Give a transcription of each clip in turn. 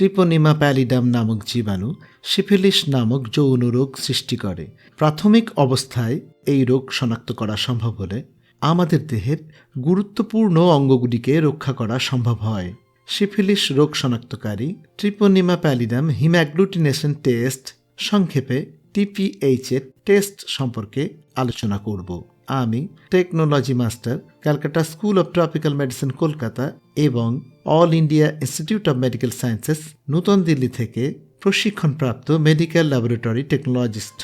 ট্রিপোনিমা pallidum নামক জীবাণু syphilis নামক যৌন রোগ সৃষ্টি করে। প্রাথমিক অবস্থায় এই রোগ শনাক্ত করা সম্ভব হলে আমাদের দেহের গুরুত্বপূর্ণ অঙ্গগুলিকে রক্ষা করা সম্ভব হয়। সিফিলিস রোগ শনাক্তকারী ট্রিপোনিমা প্যালিডাম হিম্যাগ্লুটিনেশন টেস্ট সংক্ষেপে টিপিএইচ এর টেস্ট সম্পর্কে আলোচনা করব। আমি technology master Calcutta school of tropical medicine Kolkata এবং all India institute of medical sciences নতুন দিল্লি থেকে প্রশিক্ষণপ্রাপ্ত মেডিকেল ল্যাবরেটরি টেকনোলজিস্ট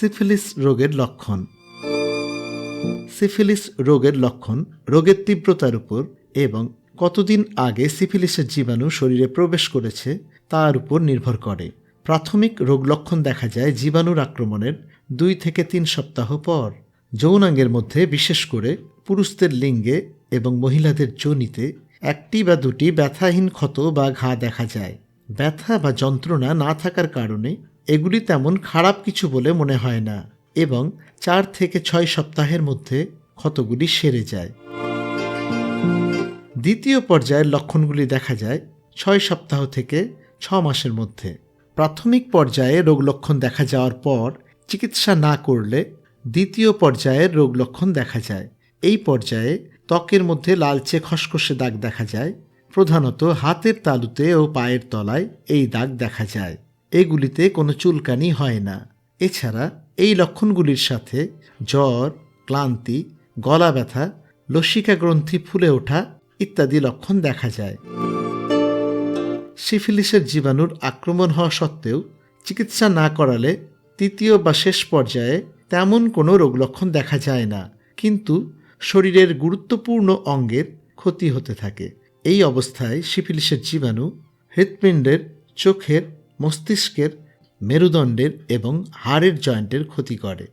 সিফিলিস রোগের লক্ষণ। সিফিলিস রোগের লক্ষণ রোগের তীব্রতার উপর এবং কতদিন আগে সিফিলিসের জীবাণু শরীরে প্রবেশ করেছে তার উপর নির্ভর করে। প্রাথমিক রোগ লক্ষণ দেখা যায় জীবাণুর আক্রমণের দুই থেকে তিন সপ্তাহ পর যৌনাঙ্গের মধ্যে, বিশেষ করে পুরুষদের লিঙ্গে এবং মহিলাদের যোনিতে একটি বা দুটি ব্যথাহীন ক্ষত বা ঘা দেখা যায়। ব্যথা বা যন্ত্রণা না থাকার কারণে এগুলি তেমন খারাপ কিছু বলে মনে হয় না এবং চার থেকে ছয় সপ্তাহের মধ্যে ক্ষতগুলি সেরে যায়। দ্বিতীয় পর্যায়ের লক্ষণগুলি দেখা যায় ছয় সপ্তাহ থেকে ছ মাসের মধ্যে। প্রাথমিক পর্যায়ে রোগ লক্ষণ দেখা যাওয়ার পর চিকিৎসা না করলে দ্বিতীয় পর্যায়ের রোগ লক্ষণ দেখা যায়। এই পর্যায়ে ত্বকের মধ্যে লালচে খসখসে দাগ দেখা যায়। প্রধানত হাতের তালুতে ও পায়ের তলায় এই দাগ দেখা যায়। এগুলিতে কোনো চুলকানি হয় না। এছাড়া এই লক্ষণগুলির সাথে জ্বর, ক্লান্তি, গলা ব্যথা, লসিকা গ্রন্থি ফুলে ওঠা ইত্যাদি লক্ষণ দেখা যায়। সিফিলিসের জীবাণুর আক্রমণ হওয়া সত্ত্বেও চিকিৎসা না করালে তৃতীয় বা শেষ পর্যায়ে তেমন কোনো রোগ লক্ষণ দেখা যায় না, কিন্তু শরীরের গুরুত্বপূর্ণ অঙ্গের ক্ষতি হতে থাকে। এই অবস্থায় সিফিলিসের জীবাণু হৃৎপিণ্ডের, চোখের, মস্তিষ্কের, মেরুদণ্ডের এবং হাড়ের জয়েন্টের ক্ষতি করে।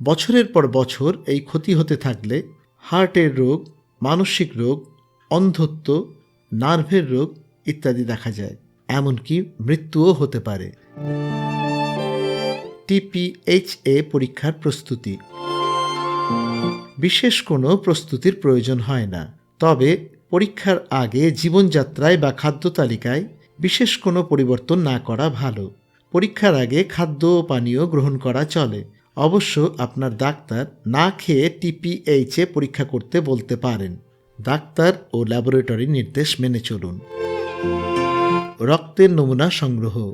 বছরের পর বছর এই ক্ষতি হতে থাকলে হার্টের রোগ, মানসিক রোগ, অন্ধত্ব, নার্ভের রোগ ইত্যাদি দেখা যায়, এমনকি মৃত্যুও হতে পারে। টিপিএইচএ পরীক্ষার প্রস্তুতি। বিশেষ কোনো প্রস্তুতির প্রয়োজন হয় না। তবে পরীক্ষার আগে জীবনযাত্রায় বা খাদ্য তালিকায় বিশেষ কোনো পরিবর্তন না করা ভালো। পরীক্ষার আগে খাদ্য ও পানীয় গ্রহণ করা চলে। অবশ্য আপনার ডাক্তার না খেয়ে টিপিএইচে পরীক্ষা করতে বলতে পারেন। ডাক্তার ও ল্যাবরেটরি নির্দেশ মেনে চলুন। রক্তের নমুনা সংগ্রহ।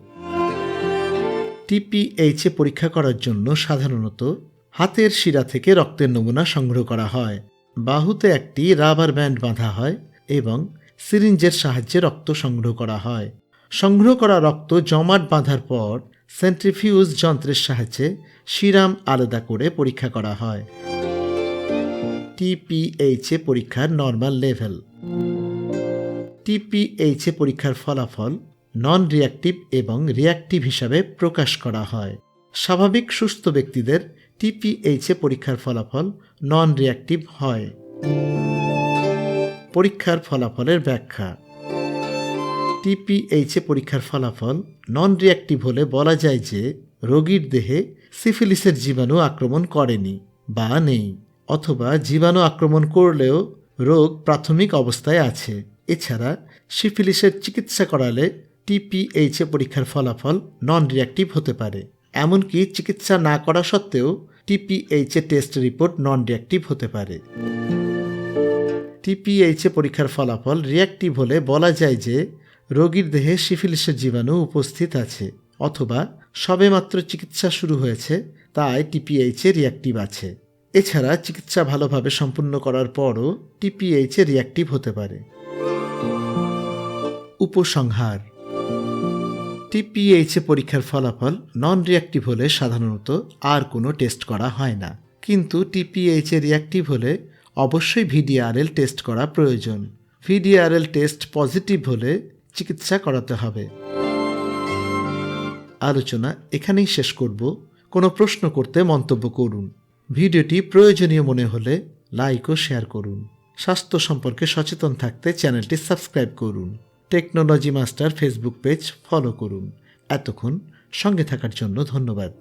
টিপিএইচে পরীক্ষা করার জন্য সাধারণত হাতের শিরা থেকে রক্তের নমুনা সংগ্রহ করা হয়। বাহুতে একটি রাবার ব্যান্ড বাঁধা হয় এবং সিরিঞ্জের সাহায্যে রক্ত সংগ্রহ করা হয়। সংগ্রহ করা রক্ত জমাট বাঁধার পর সেন্ট্রিফিউজ যন্ত্রের সাহায্যে শিরাম আলাদা করে পরীক্ষা করা হয়। টিপিএইচএ পরীক্ষার নর্মাল লেভেল টিপিএইচএ পরীক্ষার ফলাফল নন রিয়াক্টিভ এবং রিয়াক্টিভ হিসাবে প্রকাশ করা হয়। স্বাভাবিক সুস্থ ব্যক্তিদের টিপিএইচএ পরীক্ষার ফলাফল নন রিয়াক্টিভ হয়। পরীক্ষার ফলাফলের ব্যাখ্যা। টিপিএইচএ পরীক্ষার ফলাফল নন রিয়াক্টিভ হলে বলা যায় যে রোগীর দেহে সিফিলিসের জীবাণু আক্রমণ করেনি বা নেই, অথবা জীবাণু আক্রমণ করলেও রোগ প্রাথমিক অবস্থায় আছে। এছাড়া সিফিলিসের চিকিৎসা করালে টিপিএইচএ পরীক্ষার ফলাফল নন রিয়াক্টিভ হতে পারে। এমনকি চিকিৎসা না করা সত্ত্বেও TPHA test report non reactive হতে পারে। টিপিএইচএ পরীক্ষার ফলাফল রিয়াক্টিভ হলে বলা যায় যে রোগীর দেহে সিফিলিসের জীবাণু উপস্থিত আছে, অথবা সবেমাত্র চিকিৎসা শুরু হয়েছে, তাই টিপিএইচএ রিয়াক্টিভ আছে। এছাড়া চিকিৎসা ভালোভাবে সম্পূর্ণ করার পরও টিপিএইচএ রিয়াক্টিভ হতে পারে। উপসংহার টিপিএইচএ পরীক্ষার ফলাফল নন রিয়াক্টিভ হলে সাধারণত আর কোনো টেস্ট করা হয় না। কিন্তু টিপিএইচএ রিয়াক্টিভ হলে অবশ্যই ভিডিআরএল টেস্ট করা প্রয়োজন। ভিডিআরএল টেস্ট পজিটিভ হলে চিকিৎসা করাতে হবে। আলোচনা এখানেই শেষ করব। কোনো প্রশ্ন করতে মন্তব্য করুন। ভিডিওটি প্রয়োজনীয় মনে হলে লাইক ও শেয়ার করুন। স্বাস্থ্য সম্পর্কে সচেতন থাকতে চ্যানেলটি সাবস্ক্রাইব করুন। Technology master Facebook page follow করুন। এতক্ষণ সঙ্গে থাকার জন্য ধন্যবাদ।